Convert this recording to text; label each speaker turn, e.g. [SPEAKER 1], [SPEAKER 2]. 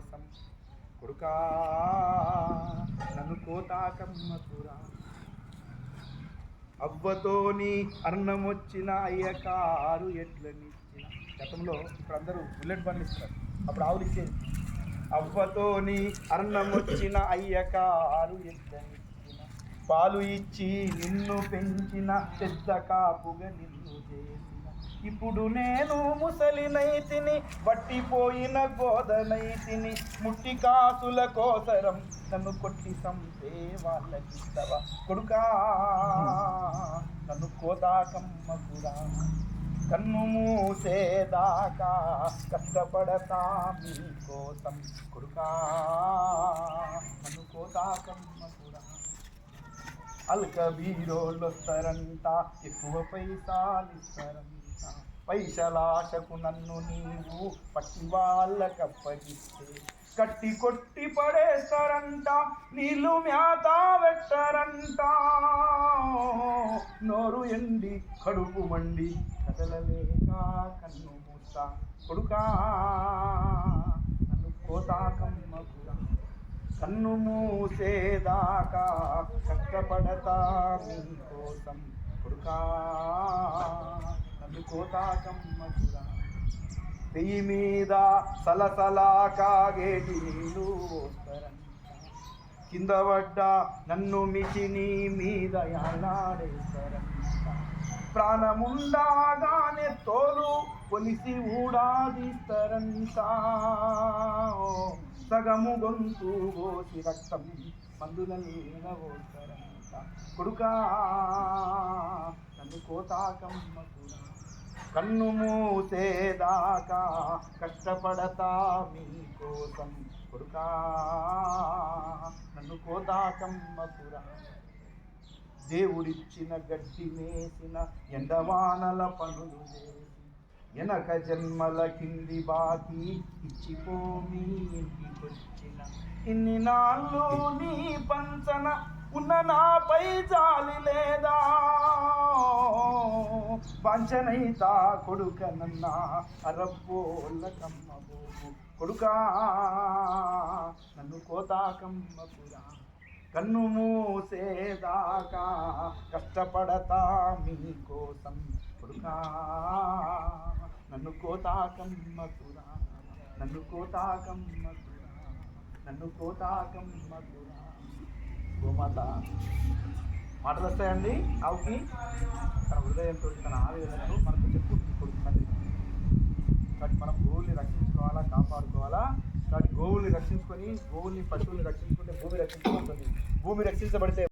[SPEAKER 1] కోసం కొడుకా నన్ను కోతాకమ్మకురా అవ్వతోని అన్నమొచ్చిన అయ్యకారు ఎట్లనిచ్చిన? గతంలో ఇప్పుడు అందరూ బుల్లెట్ బండ్లు ఇస్తారు అప్పుడు ఆవులు ఇచ్చేది అవ్వతోని అన్నమొచ్చిన అయ్యకారు ఎట్లనిచ్చిన? పాలు ఇచ్చి నిన్ను పెంచిన పెద్ద కాపుగా నిన్ను చేసి ఇప్పుడు నేను ముసలినైతిని వట్టిపోయిన గోదనైతిని ముట్టి కాసుల కోసరం నన్ను కొట్టి సంపే వాళ్ళకిస్తవా? కొడుకా నన్ను కోదాకమ్మకురా కన్ను మూసేదాకా కష్టపడతా మీకోసం కొడుకా నన్ను కోదాకమ్మకురా అల్క బీరోళ్ళు వస్తారంట ఎక్కువ పైసాలు ఇస్తారంట పైసలాశకు నన్ను నీవు పట్టి వాళ్ళకప్పగిస్తే కట్టి కొట్టి పడేస్తారంట నీళ్ళు మ్యాత పెట్టరంట. నోరు ఎండి కడుపు మండి కదలలేక కన్ను మూత కొడుకా. నన్ను కోతాకమ్మకురా కన్ను మూసేదాకా కష్టపడతా కోసం కొడుకా? నన్ను పెయ్యి మీద సలసలా కాగేటి నీళ్ళు కింద పడ్డ నన్ను మిచి నీ మీద ప్రాణముండగానే తోలు కొలిసి ఊడాదిస్తరంత సగము గొంతు పోసి రక్తం మందుల నీళ్ళ పోస్తారంట. కొడుకా నన్ను కోతాకమ్మ కూడా కన్ను మూసేదాకా కష్టపడతా మీకోసం కొడుకా. నన్ను కోతాకమ్మకురా దేవుడిచ్చిన గడ్డి మేసిన ఎండవానల పనులు ఎనక వెనక జన్మల కింది బాకి ఇచ్చిపో మీ ఇంటికొచ్చిన ఇన్ని నాళ్ళు నీ పంచన ఉన్న నాపై జాలి లేదా? పంచనైతా కొడుక నన్న అరబ్బోళ్ళ కమ్మబోగు కొడుకా నన్ను కోతాకమ్మపురా కన్ను మూసేదాకా కష్టపడతా మీకోసం. కొడుకా నన్ను కోతాకమ్మపురా నన్ను కోతాకమ్మపురా నన్ను కోతాకమ్మపురా గోమాత. మాటలు వస్తాయండి ఆవుకి తన హృదయంతో తన ఆవేదనతో మనకు చెప్పు కొడుకుతుంది కాబట్టి మనం గోవుల్ని రక్షించుకోవాలా కాపాడుకోవాలా? కాబట్టి గోవుల్ని రక్షించుకొని గోవుల్ని పశువుల్ని రక్షించుకుంటే భూమి రక్షించబడుతుంది. భూమి రక్షించబడితే